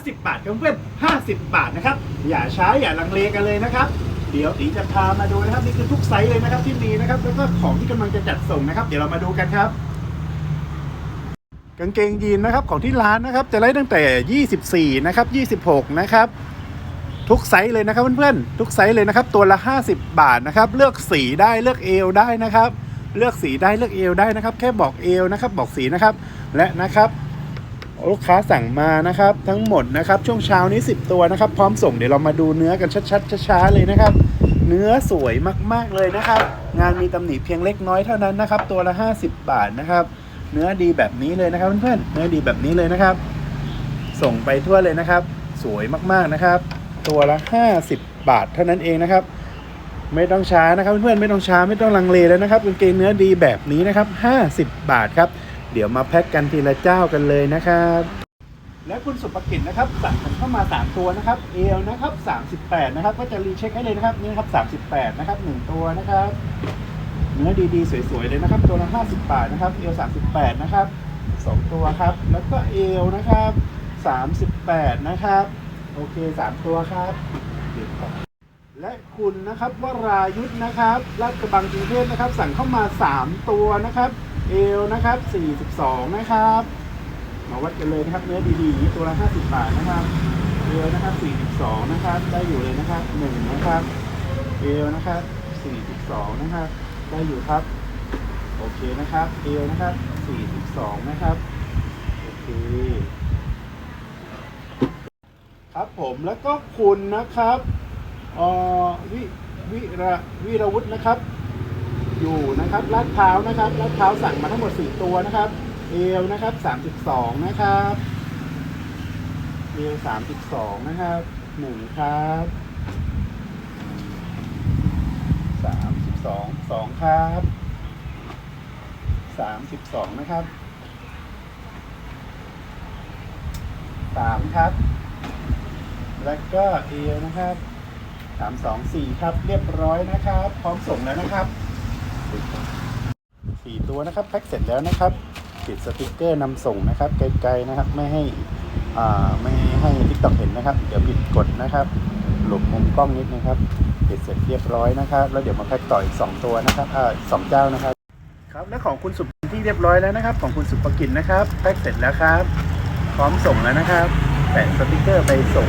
50 บาทครับเพื่อน50 บาทนะครับ อย่าช้าอย่าลังเลกันเลยนะครับ เดี๋ยวตีจะพามาดูนะครับนี่คือทุกไซส์เลยนะครับที่มีนะครับ แล้วก็ของที่กำลังจะจัดส่งนะครับ เดี๋ยวเรามาดูกันครับ กางเกงยีนนะครับของที่ร้านนะครับ จะไล่ตั้งแต่ 24 นะครับ 26 นะครับ ทุกไซส์เลยนะครับเพื่อนๆทุกไซส์เลยนะครับ ตัวละ 50 บาทนะครับ เลือกสีได้เลือกเอวได้นะครับ เลือกสีได้เลือกเอวได้นะครับ แค่บอกเอวนะครับ บอกสีนะครับ และนะครับ ลูกค้าสั่งมานะครับ ทั้งหมดนะครับ ช่วงเช้านี้ 10 ตัวนะครับ พร้อมส่งเดี๋ยวเรามาดูเนื้อกันชัดๆช้าๆเลยนะครับ เนื้อสวยมากๆเลยนะครับ งานมีตำหนิเพียงเล็กน้อยเท่านั้นนะครับ ตัวละ 50 บาทนะครับ เนื้อดีแบบนี้เลยนะครับเพื่อนๆเนื้อดีแบบนี้เลยนะครับ ส่งไปทั่วเลยนะครับ สวยมากๆนะครับ ตัวละ 50 บาทเท่านั้นเองนะครับ ไม่ต้องช้านะครับเพื่อนๆไม่ต้องช้าไม่ต้องลังเลแล้วนะครับกางเกงเนื้อดีแบบนี้นะครับ 50 บาทครับ เดี๋ยวมาแพ็คกันทีละเจ้ากันเลยนะครับ และคุณสุภกิจนะครับสั่งกันเข้ามา 3 ตัวนะครับเอลนะครับ 38 นะครับ ก็จะรีเช็คให้เลยนะครับนี่ครับ38 นะครับ 1 ตัวนะครับ เนื้อดีๆ สวยๆเลยนะครับ ตัวละ 50 บาทนะครับเอล38 นะครับ 2 ตัวครับ แล้วก็เอลนะครับ 38 นะครับ โอเค 3 ตัวครับเดี๋ยวก่อ และคุณนะครับวรายุทธนะครับลาดกระบังกรุงเทพนะครับ สั่งเข้ามา 3 ตัวนะครับเอลนะครับ42 นะครับมาวัดกันเลยนะครับเนื้อดีๆตัวละ50 บาทนะครับเอลนะครับ42 นะครับ ได้อยู่เลยนะครับ1นะครับเอลนะครับ42 นะครับ ได้อยู่ครับโอเคนะครับเอลนะครับ42 นะครับโอเคครับผมแล้วก็คุณนะครับ อวิวิระวิรวุฒินะครับ อยู่นะครับลาดพร้าวนะครับลาดพร้าวสั่งมาทั้งหมด 4 ตัวนะครับ เอลนะครับ 32 นะครับเอล32 นะครับ1ครับ32 2ครับ32นะครับ3ครับ แล้วก็เอลนะครับ 3 2 4ครับเรียบร้อยนะครับ พร้อมส่งแล้วนะครับสี่ตัวนะครับแพ็คเสร็จแล้วนะครับติดสติกเกอร์นำส่งนะครับไกลๆนะครับไม่ให้อ่าไม่ให้ทิกตอกเห็นนะครับ เดี๋ยวผิดกฎนะครับ หลบมุมกล้องนิดนะครับติดเสร็จเรียบร้อยนะครับ แล้วเดี๋ยวมาแพ็คต่ออีกสองตัวนะครับอ่าสองเจ้านะครับครับและของคุณสุปที่เรียบร้อยแล้วนะครับ ของคุณสุปกินนะครับแพ็คเสร็จแล้วครับ พร้อมส่งแล้วนะครับแปะสติกเกอร์ไปส่ง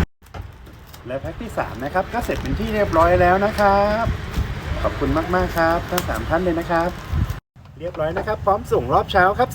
และแพ็คที่สามนะครับ ก็เสร็จเป็นที่เรียบร้อยแล้วนะครับ ขอบคุณมาก ๆ ครับ ทั้งสามท่านเลยนะครับ เรียบร้อยนะครับ พร้อมส่งรอบเช้าครับ